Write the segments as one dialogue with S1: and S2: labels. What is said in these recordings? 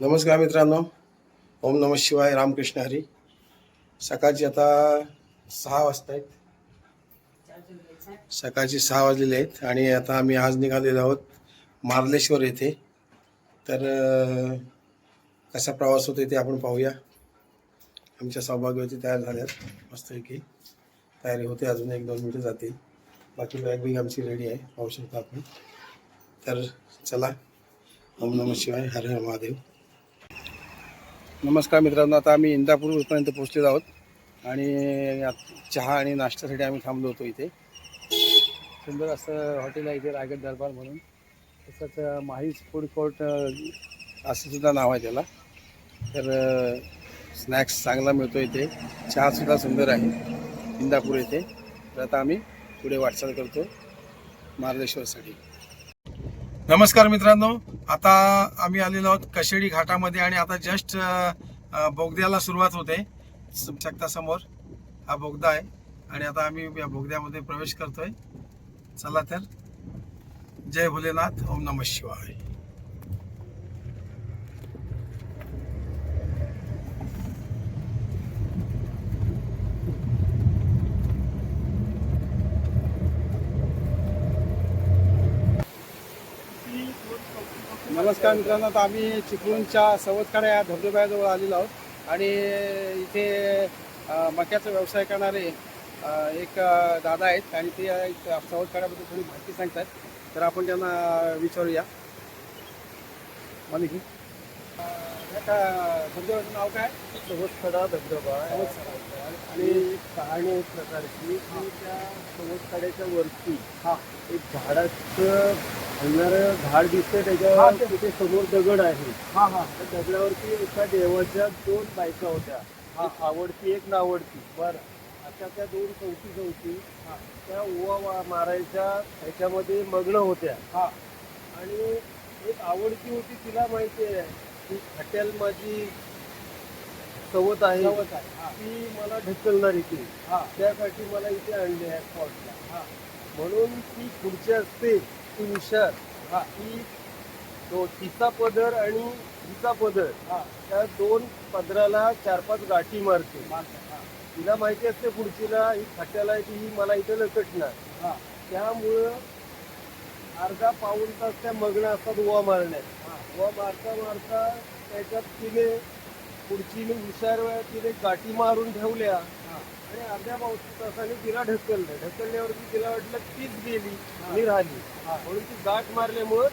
S1: नमस्कार मित्रांनो. ओम नम शिवाय रामकृष्ण हरी. सकाळची आता सहा वाजता आहेत. सकाळची सहा वाजलेले आहेत आणि आता आम्ही आज निघालेलो आहोत मार्लेश्वर येथे. तर कसा प्रवास होतो ते आपण पाहूया. आमच्या सौभाग्यवती तयार झाल्यात. मस्तपैकी तयारी होते. अजून एक दोन मिनटं जातील. बाकी बॅग बिग आमची रेडी आहे. पाहू शकता आपण. तर चला. ओम नम शिवाय. हर हर महादेव. नमस्कार मित्रांनो आता आम्ही इंदापूरपर्यंत पोहोचलेलो आहोत. आणि चहा आणि नाश्त्यासाठी आम्ही थांबलो होतो इथे. सुंदर असं हॉटेल आहे इथे रायगड दरबार म्हणून. तसंच माहीज फूड कोर्ट असंसुद्धा असं सुद्धा नाव आहे त्याला. तर स्नॅक्स चांगला मिळतो इथे. चहासुद्धा सुंदर आहे इंदापूर येथे तर आता आम्ही पुढे वाटचाल करतो मार्लेश्वरसाठी नमस्कार मित्रांनो. आता आम्ही आलेलो आहोत कशेडी घाटामध्ये आणि आता जस्ट बोगद्याला सुरुवात होते. शकता समोर हा बोगदा आहे आणि आता आम्ही या बोगद्यामध्ये प्रवेश करतोय. चला तर. जय भोलेनाथ. ओम नम शिवाय. नमस्कार मित्रांनो आता आम्ही चिपळूणच्या सवतकडा या धबधब्याजवळ आलेलो आहोत. आणि इथे मक्याचा व्यवसाय करणारे एक दादा आहेत. आणि ते एक सवतकड्याबद्दल थोडी माहिती सांगतात. तर आपण त्यांना विचारूया. मालिकी. धबधब्याचं नाव काय?
S2: सवतकडा धबधबा आहे. आणि कहाणी एक प्रकारची की त्या सवतकड्याच्या वरती
S1: हा.
S2: एक झाडाचं हलणारं झाड दिसतंय. त्याच्यावर तिथे समोर दगड आहे.
S1: हा हा.
S2: त्या दगडावरती एका देवाच्या दोन बायका होत्या.
S1: हा.
S2: एक आवडती एक नावडती.
S1: बरं.
S2: अशा त्या दोन चौकी
S1: हा.
S2: त्या ओवा मारायच्या ह्याच्यामध्ये मग्न होत्या.
S1: हा.
S2: आणि एक आवडती होती तिला माहिती आहे. हॉटेल माझी सवत आहे
S1: सवत आहे हा.
S2: ती मला ढकलणार इथे.
S1: हा.
S2: त्यासाठी मला इथे आणले आहे स्पॉटला
S1: हा.
S2: म्हणून ती पुढची असते ती हुशार.
S1: हा.
S2: ती तो तिचा पदर आणि हिचा पदर
S1: हा.
S2: त्या दोन पदराला चार पाच गाठी मारते.
S1: माणसं, हा.
S2: तिला माहिती असते पुढचीला ही खट्याला आहे की ही मला इथे लकटणार
S1: हा.
S2: त्यामुळं अर्धा पाऊण तास त्या मग्न असतात उवा मारण्यात. उवा मारता मारता त्याच्यात तिने पुढचीने हुशार वेळा तिने गाठी मारून ठेवल्या.
S1: हा.
S2: आणि अर्ध्या पाऊस तासाने तिला ढकललं. ढकलल्यावरती तिला वाटलं तीच गेली. मी राहिली.
S1: हा.
S2: म्हणून ती गाठ मारल्यामुळं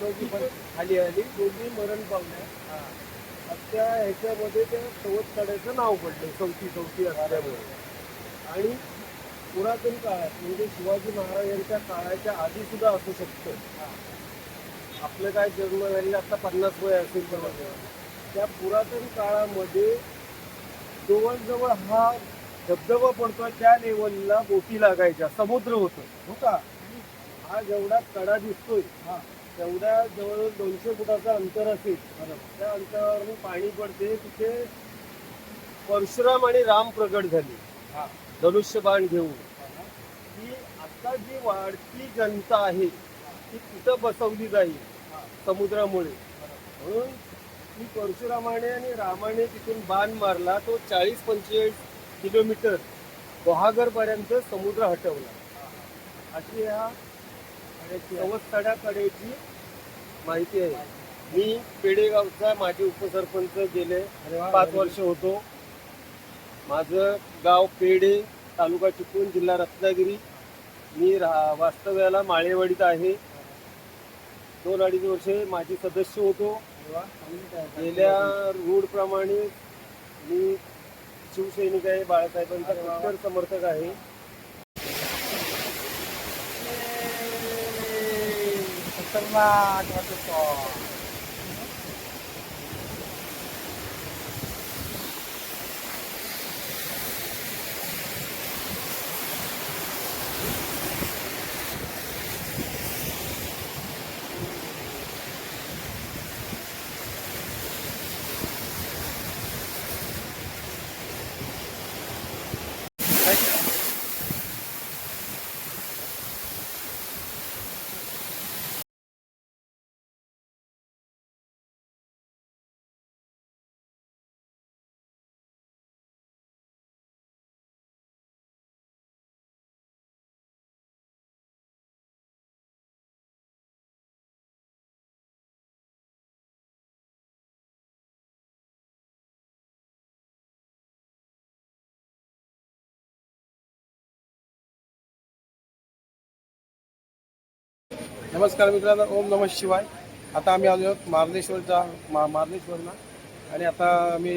S2: दोघी पण खाली आली. दोघी मरण पावल्या.
S1: हा.
S2: त्या ह्याच्यामध्ये त्या सवत काढायचं नाव पडलं. चौथी चौथी असल्यामुळे. आणि पुरातन काळात म्हणजे शिवाजी महाराजांच्या काळाच्या आधी सुद्धा असू शकतं. आपलं काय जन्म झालेलं आता पन्नास वय असेल त्या पुरातन काळामध्ये जवळजवळ हा धबधबा पडतो त्या लेवलला बोटी लागायच्या समुद्र होतं.
S1: हो का?
S2: हा जेवढा कडा दिसतोय
S1: हा
S2: तेवढ्या जवळ दोनशे फुटाचं अंतर असेल. त्या अंतरावरून पाणी पडते तिथे परशुराम आणि राम प्रगट झाले.
S1: हा.
S2: धनुष्यबाण घेऊन. की आता जी वाढती जनता आहे ती कुठं बसवली जाईल? समुद्रामुळे. म्हणून ती परशुरामाने आणि रामाने तिथून बाण मारला तो चाळीस पंचेचाळीस किलोमीटर गुहागर पर्यंत समुद्र हटवला. अशी ह्या सवस्तड्याकडेची माहिती आहे. मी पेडेगावचा माजी उपसरपंच गेले पाच वर्ष होतो. माझं गाव पेडे तालुका चिपळूण जिल्हा रत्नागिरी. मी रा वास्तव्याला माळेवाडीत आहे. दोन अडीच वर्षे माझी सदस्य होतो. गेल्या रूढप्रमाणे मी शिवसैनिक आहे बाळासाहेबांचा कट्टर समर्थक आहे.
S1: सत्तरला आठ वाजता नमस्कार मित्रांनो ओम नमः शिवाय. आता आम्ही आलो आहोत मार्लेश्वरचा मा मार्लेश्वरला. आणि आता आम्ही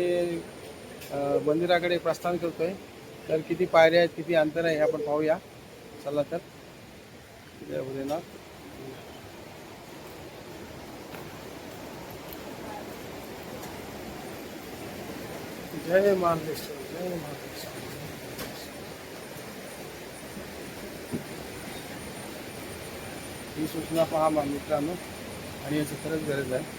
S1: मंदिराकडे प्रस्थान करतो आहे तर किती पायऱ्या आहेत किती अंतर आहे हे आपण पाहूया. चला तर. जय भोलेनाथ. जय मार्लेश्वर जय मार्लेश्वर. ही सूचना पहा मित्रांनो. आणि याची खरंच गरज आहे.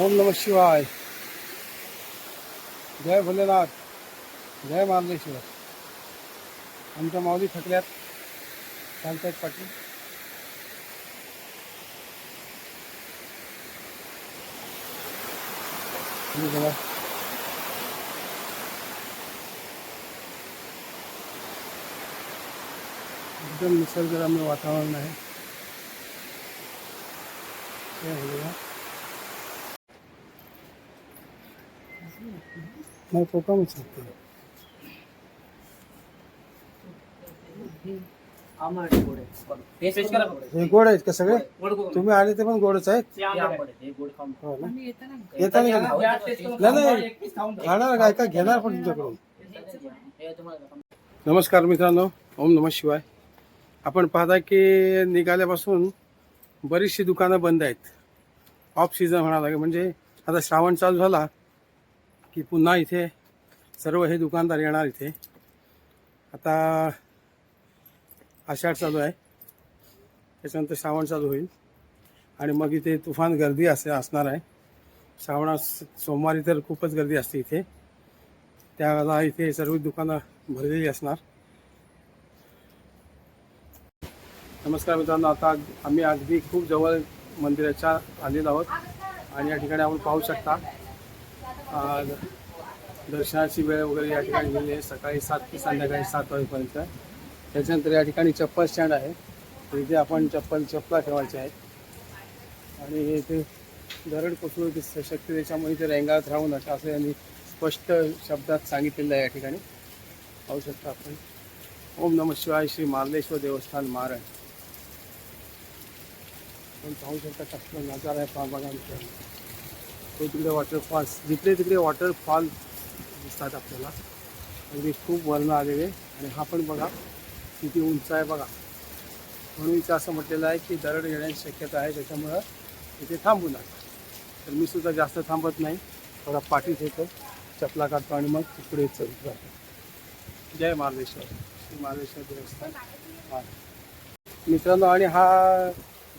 S1: ओम नमः शिवाय। जय भोलेनाथ, जय मार्लेश्वर आमच्या माऊली थकल्यात चालतायत पाटील। एकदम निसर्गरम्य वातावरण आहे. जय भोलेनाथ. नाही कोकमच हे गोड आहेत का सगळे? तुम्ही आले ते पण गोडच आहेत. हो ना. घेणार नाही नाही खाणार काय? का घेणार पण तुमच्याकडून? नमस्कार मित्रांनो. ओम नमः शिवाय. आपण पाहता की निघाल्यापासून बरीचशी दुकानं बंद आहेत. ऑफ सीझन म्हणावं लागेल. म्हणजे आता श्रावण चालू झाला. की पुन्हा इथे सर्व हे दुकानदार येणार इथे. आता आषाढ चालू आहे. त्याच्यानंतर श्रावण चालू होईल. आणि मग इथे तुफान गर्दी असे असणार आहे. श्रावणा सोमवारी तर खूपच गर्दी असते इथे. त्याला इथे सर्व दुकानं भरलेली असणार. नमस्कार मित्रांनो आता आम्ही अगदी खूप जवळ मंदिराच्या आलेलो आहोत. आणि या ठिकाणी आपण पाहू शकता दर्शनाची वेळ वगैरे या ठिकाणी दिलेली आहे. सकाळी सात ते संध्याकाळी सात वाजेपर्यंत. त्याच्यानंतर या ठिकाणी चप्पल स्टँड आहे. तिथे इथे आपण चप्पल चप्पला ठेवायच्या आहेत. आणि इथे दरड कोसळू शक्ती त्याच्यामुळे ते रेंगाळत राहू नका असं यांनी स्पष्ट शब्दात सांगितलेलं आहे या ठिकाणी. पाहू शकता आपण. ओम नम शिवाय श्री मार्लेश्वर देवस्थान मारण आपण पाहू शकता कसला नजारा आहे पहा तो तिकडे वॉटरफॉल्स जिकडे तिकडे वॉटरफॉल दिसतात आपल्याला. अगदी खूप वर्ण आलेले. आणि हा पण बघा किती उंच आहे बघा. म्हणून इथं असं म्हटलेलं आहे की दरड येण्याची शक्यता आहे त्याच्यामुळं इथे थांबू नका. तर मी सुद्धा जास्त थांबत नाही. थोडा पाठीत येतो. चपला काढतो आणि मग पुढे चढत जातो. जय महालेश्वर श्री महालेश्वर देवस्थान. मित्रांनो आणि हा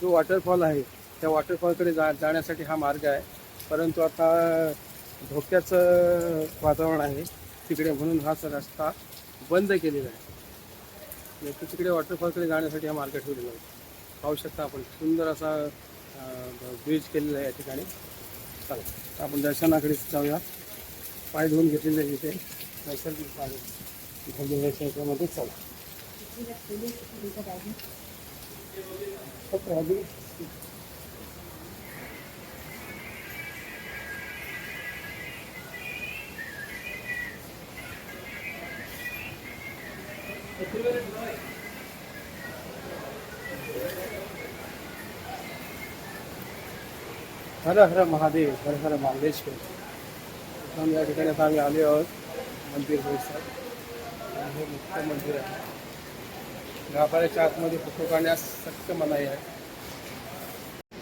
S1: जो वॉटरफॉल आहे त्या वॉटरफॉलकडे जा जाण्यासाठी हा मार्ग आहे. परंतु आता धोक्याचं वातावरण आहे. तिकडे म्हणून हा रस्ता बंद केलेला आहे. तिकडे वॉटरफॉलकडे जाण्यासाठी हा मार्ग ठेवलेला आहे. पाहू शकता आपण सुंदर असा ब्रिज केलेला आहे या ठिकाणी. चला आता आपण दर्शनाकडे जाऊया. पाय धुवून घेतलेले आहे इथे. नैसर्गिक पाणी. धबधब्याच्या याच्यामध्ये चला. हर हर महादेव हर हर महादेश्वर या ठिकाणी आता आम्ही आले आहोत मंदिर परिसर हे मुख्य मंदिर आहे. गाभाऱ्याच्या आतमध्ये फोटो काढण्यास सक्त मनाई आहे.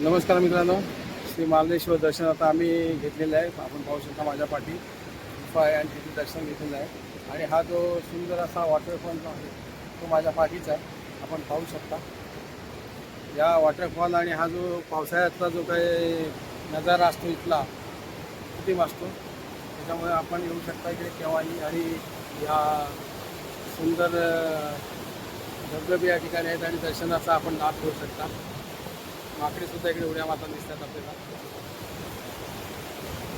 S1: नमस्कार मित्रांनो. श्री मार्लेश्वर दर्शन आता आम्ही घेतलेलं आहे. आपण पाहू शकता माझ्या पाठी. गुफा आहे आणि तिथे दर्शन घेतलेलं आहे. आणि हा जो सुंदर असा वॉटरफॉल आहे तो माझ्या पाठीचा आहे. आपण पाहू शकता. या वॉटरफॉल आणि हा जो पावसाळ्यातला जो काही नजारा असतो इथला किती असतो त्याच्यामुळे आपण येऊ शकता इकडे केव्हाही. आणि या सुंदर धबधबे या ठिकाणी आहेत आणि दर्शनाचा आपण लाभ घेऊ शकता. माकडेसुद्धा इकडे उड्या माता दिसतात आपल्याला.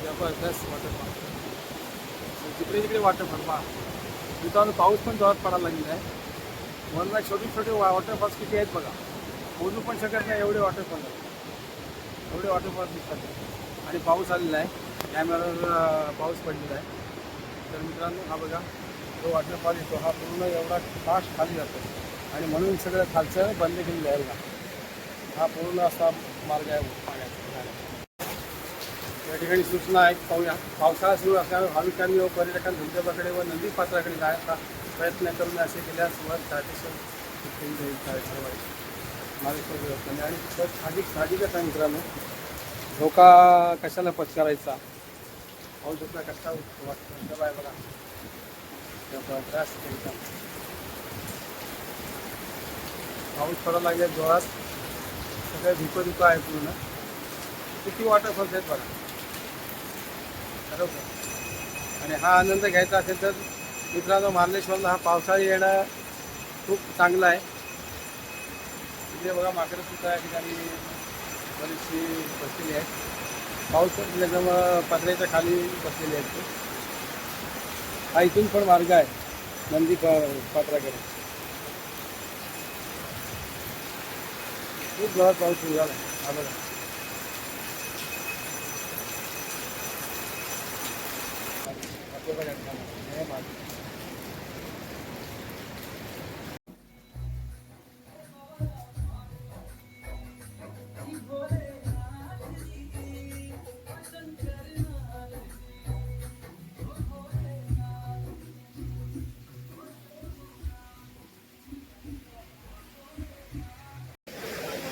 S1: जबरदस्त वॉटरफॉल जिकडे तिकडे वॉटरफॉल पहा तिथं पाऊस पण जोरात पडायला लागलेला आहे. म्हणून छोटे छोटे वॉटरफॉल्स किती आहेत बघा. बोलू पण शकत नाही एवढे वॉटरफॉल आहेत. एवढे वॉटरफॉल्स दिसतात. आणि पाऊस आलेला आहे. कॅमेरावर पाऊस पडलेला आहे. तर मित्रांनो हा बघा जो वॉटरफॉल येतो हा पूर्ण एवढा फास्ट खाली जातो. आणि म्हणून सगळं खालचं बंद केलेलं आहे. हा पूर्ण असा मार्ग आहे. पाण्याचा या ठिकाणी सूचना आहेत. पाहूया. पावसाळा सुरू असल्यामुळे भाविकांनी व पर्यटकांनी धबधब्याकडे व नदी पात्राकडे जायचा प्रयत्न करून असे केल्यास वर चाटेश्वर इथे आहे. आणि साधिक साहजिकच आहे मित्रांनो. धोका कशाला पत्करायचा? पाऊस धोका कसा वाटतं? आहे बघा? त्रास एकदम पाऊस पडायला लागल्या जोरात. सगळ्या धुकं धुकं आहे पूर्ण. किती वॉटरफॉल्स आहेत बघा? बरोबर. आणि हा आनंद घ्यायचा असेल तर मित्रांनो मार्लेश्वरला हा पावसाळी येणं खूप चांगला आहे. इथे बघा माकडं सुद्धा या ठिकाणी बरीचशी बसलेली आहेत. पाऊस एकदम पत्र्याच्या खाली बसलेली आहेत ते. हा इथून पण मार्ग आहे नंदी प पात्राकडे खूप जोरात पाऊस सुरू झाला. हा बघा हे बघा, हे मार्ग.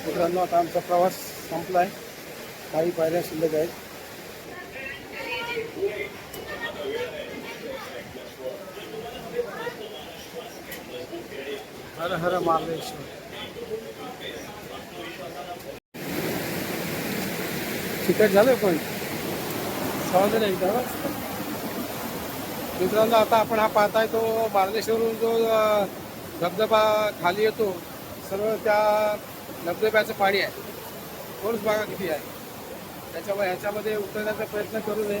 S1: मित्रांनो आता आमचा प्रवास संपला आहे काही पायऱ्या शिल्लक आहेत. हर हर महाबळेश्वर. तिकट झालं पण? सहज एकदा मित्रांनो आता आपण हा पाहताय तो बार्देश्वरून जो धबधबा खाली येतो सर्व त्या धबधब्याचं पाणी आहे. कोर्स भागा किती आहे. त्याच्यामुळे ह्याच्यामध्ये उतरण्याचा प्रयत्न करू नये.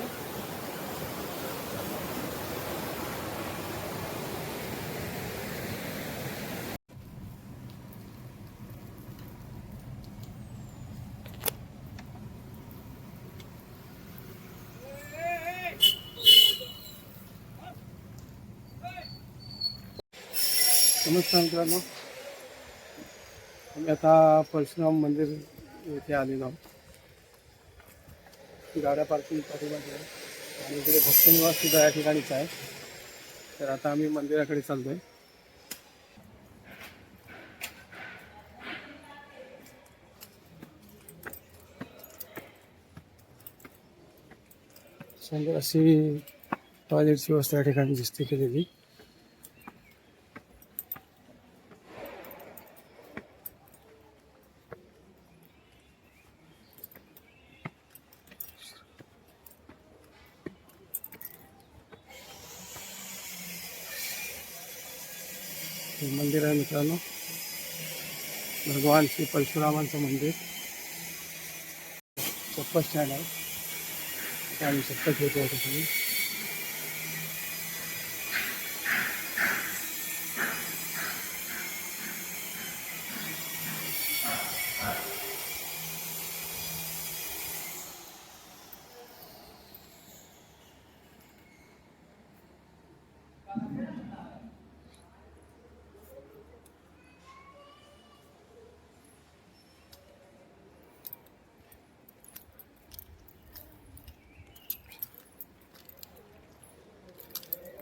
S1: नमस्कार मित्रांनो. आम्ही आता परशुराम मंदिर येथे आलेलो आहोत. गाड्या पार्किंग पाठीमागे आणि इकडे भक्तनिवास सुद्धा या ठिकाणीच आहे. तर आता आम्ही मंदिराकडे चालतोय सुंदर अशी टॉयलेटची व्यवस्था या ठिकाणी दिसते केलेली हे मंदिर आहे मित्रांनो भगवान श्री परशुरामांचं मंदिर. चप्पल स्टँड आहे. इथे आम्ही चप्पल ठेवतो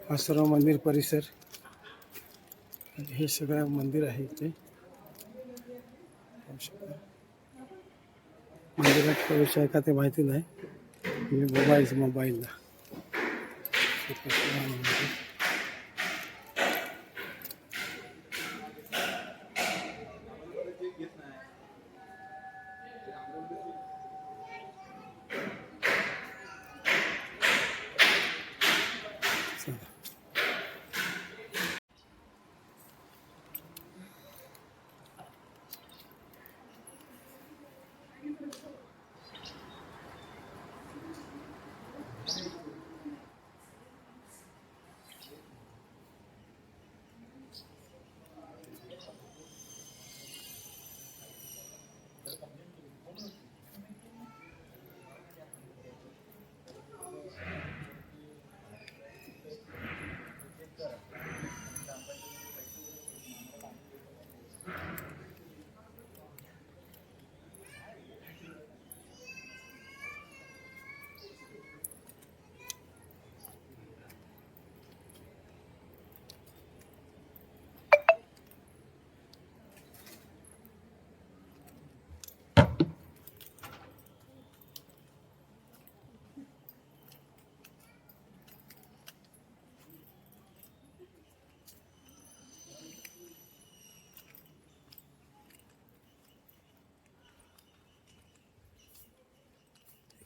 S1: हा सर्व मंदिर परिसर. हे सगळं मंदिर आहे इथे. मंदिरात प्रवेश आहे का ते माहिती नाही. मी मोबाईल मोबाईलला.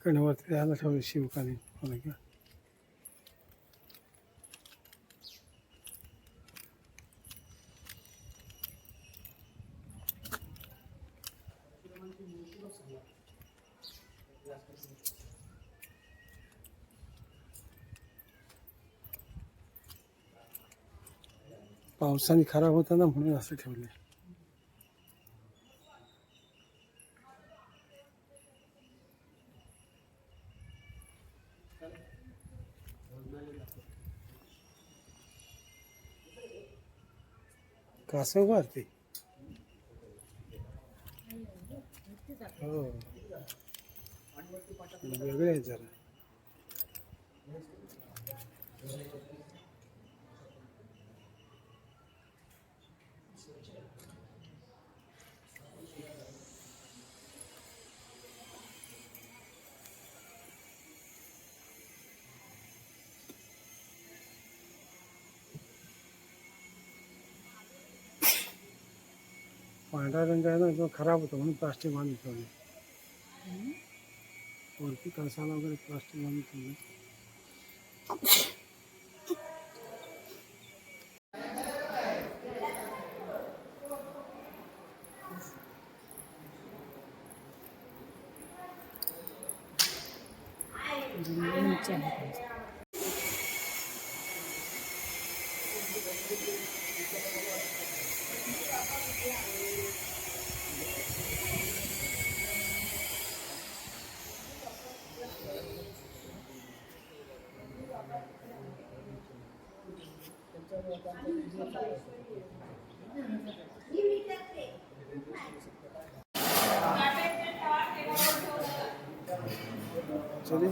S1: इकडनं वरती आलं ठेवलं शिवकाली हो का पावसाने खराब होता ना म्हणून असं ठेवलंय कासव मारते हो. वेगळे जरा. पांढरा रंग आहे ना तो खराब होतो म्हणून प्लास्टिक बांधून ठेवले. वरती कळसाला वगैरे प्लास्टिक बांधून ठेवले. चलिए